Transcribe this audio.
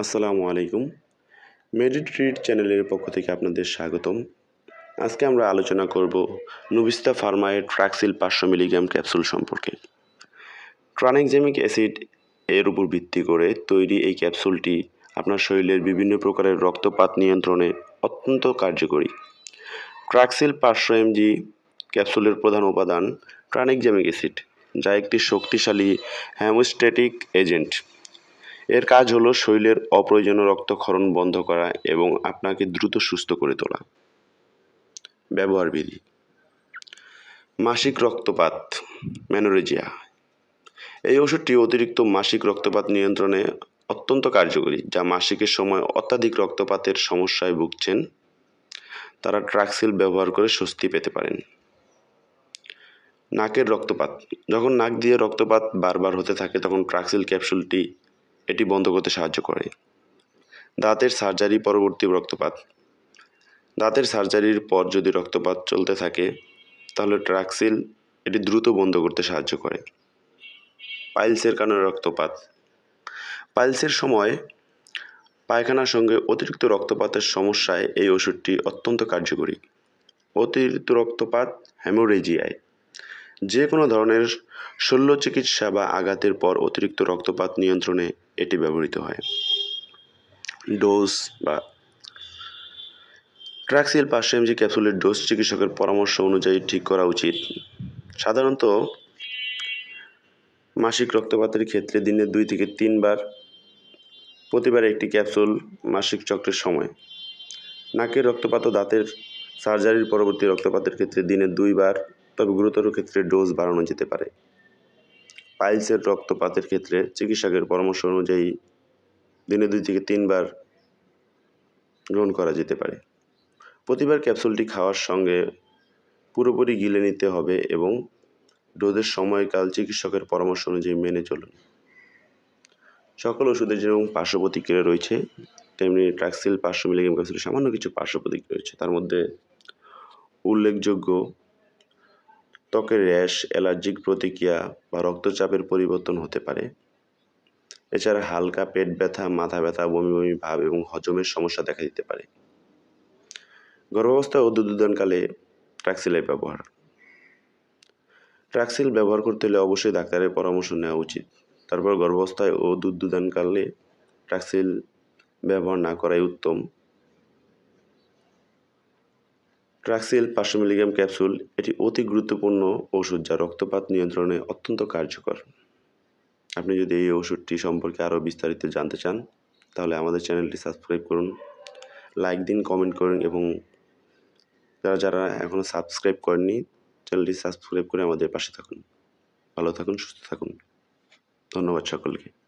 আসসালামু আলাইকুম। মেডিট ট্রিট চ্যানেলের পক্ষ থেকে আপনাদের স্বাগতম। আজকে আমরা আলোচনা করব নুবিস্তা ফার্মায়ের ট্রাক্সিল পাঁচশো মিলিগ্রাম ক্যাপসুল সম্পর্কে। ট্রানেক্সেমিক অ্যাসিড এর উপর ভিত্তি করে তৈরি এই ক্যাপসুলটি আপনার শরীরের বিভিন্ন প্রকারের রক্তপাত নিয়ন্ত্রণে অত্যন্ত কার্যকরী। ট্রাক্সিল পাঁচশো এমজি ক্যাপসুলের প্রধান উপাদান ট্রানেক্সেমিক অ্যাসিড যা একটি শক্তিশালী হ্যামোস্ট্যাটিক এজেন্ট এর কাজ হলো শরীরের অপ্রয়োজনীয় রক্তক্ষরণ বন্ধ করা এবং আপনাকে দ্রুত সুস্থ করে তোলা। ব্যবহার বিধি। মাসিক রক্তপাত, ম্যানোরেজিয়া। এই ওষুধটি অতিরিক্ত মাসিক রক্তপাত নিয়ন্ত্রণে অত্যন্ত কার্যকরী, যা মাসিকের সময় অত্যাধিক রক্তপাতের সমস্যায় ভুগছেন। তারা ট্রাক্সিল ব্যবহার করে স্বস্তি পেতে পারেন। নাকের রক্তপাত। যখন নাক দিয়ে রক্তপাত বারবার হতে থাকে, তখন ট্রাক্সিল ক্যাপসুলটি এটি বন্ধ করতে সাহায্য করে। দাঁতের সার্জারি পরবর্তী রক্তপাত। দাঁতের সার্জারির পর যদি রক্তপাত চলতে থাকে, তাহলে ট্রাক্সিল এটি দ্রুত বন্ধ করতে সাহায্য করে। পাইলসের কারণে রক্তপাত। পাইলসের সময় পায়খানার সঙ্গে অতিরিক্ত রক্তপাতের সমস্যায় এই ওষুধটি অত্যন্ত কার্যকরী। অতিরিক্ত রক্তপাত হ্যামোরেজিয়ায়। যে কোনো ধরনের শল্য চিকিৎসা বা আঘাতের পর অতিরিক্ত রক্তপাত নিয়ন্ত্রণে এটি ব্যবহৃত হয়। ডোজ বা ট্রাক্সিল পাঁচশো এমজি ক্যাপসুলের ডোজ চিকিৎসকের পরামর্শ অনুযায়ী ঠিক করা উচিত। সাধারণত মাসিক রক্তপাতের ক্ষেত্রে দিনে দুই থেকে তিনবার, প্রতিবার একটি ক্যাপসুল মাসিক চক্রের সময়। নাকের রক্তপাত ও দাঁতের সার্জারির পরবর্তী রক্তপাতের ক্ষেত্রে দিনে দুইবার তবে গুরুতর ক্ষেত্রে ডোজ বাড়ানো যেতে পারে। পাইলসের রক্তপাতের ক্ষেত্রে চিকিৎসকের পরামর্শ অনুযায়ী দিনে দুই থেকে তিনবার গ্রহণ করা যেতে পারে। প্রতিবার ক্যাপসুলটি খাওয়ার সঙ্গে পুরোপুরি গিলে নিতে হবে এবং ডোজের সময়কাল চিকিৎসকের পরামর্শ অনুযায়ী মেনে চলুন। সকল ওষুধের যেরকম পার্শ্ব প্রতিক্রিয়া রয়েছে, তেমনি ট্রাক্সিল পাঁচশো মিলিগ্রাম ক্যাপসুলের সামান্য কিছু পার্শ্ব প্রতিক্রিয়া রয়েছে, তার মধ্যে উল্লেখযোগ্য ত্বকের র্যাশ, অ্যালার্জিক প্রতিক্রিয়া বা রক্তচাপের পরিবর্তন হতে পারে। এছাড়া হালকা পেট ব্যথা, মাথা ব্যথা, বমি বমি ভাব এবং হজমের সমস্যা দেখা দিতে পারে। গর্ভাবস্থায় ও দুধদানকালে ট্রাক্সিলের ব্যবহার। ট্রাক্সিল ব্যবহার করতে হলে অবশ্যই ডাক্তারের পরামর্শ নেওয়া উচিত। তারপর গর্ভাবস্থায় ও দুধ দুদানকালে ট্রাক্সিল ব্যবহার না করাই উত্তম। ট্রাক্সিল পাঁচশো মিলিগ্রাম ক্যাপসুল এটি অতি গুরুত্বপূর্ণ ওষুধ যা রক্তপাত নিয়ন্ত্রণে অত্যন্ত কার্যকর। আপনি যদি এই ওষুধটি সম্পর্কে আরও বিস্তারিত জানতে চান, তাহলে আমাদের চ্যানেলটি সাবস্ক্রাইব করুন, লাইক দিন, কমেন্ট করুন এবং যারা যারা এখনও সাবস্ক্রাইব করেননি, চ্যানেলটি সাবস্ক্রাইব করে আমাদের পাশে থাকুন। ভালো থাকুন, সুস্থ থাকুন। ধন্যবাদ সকলকে।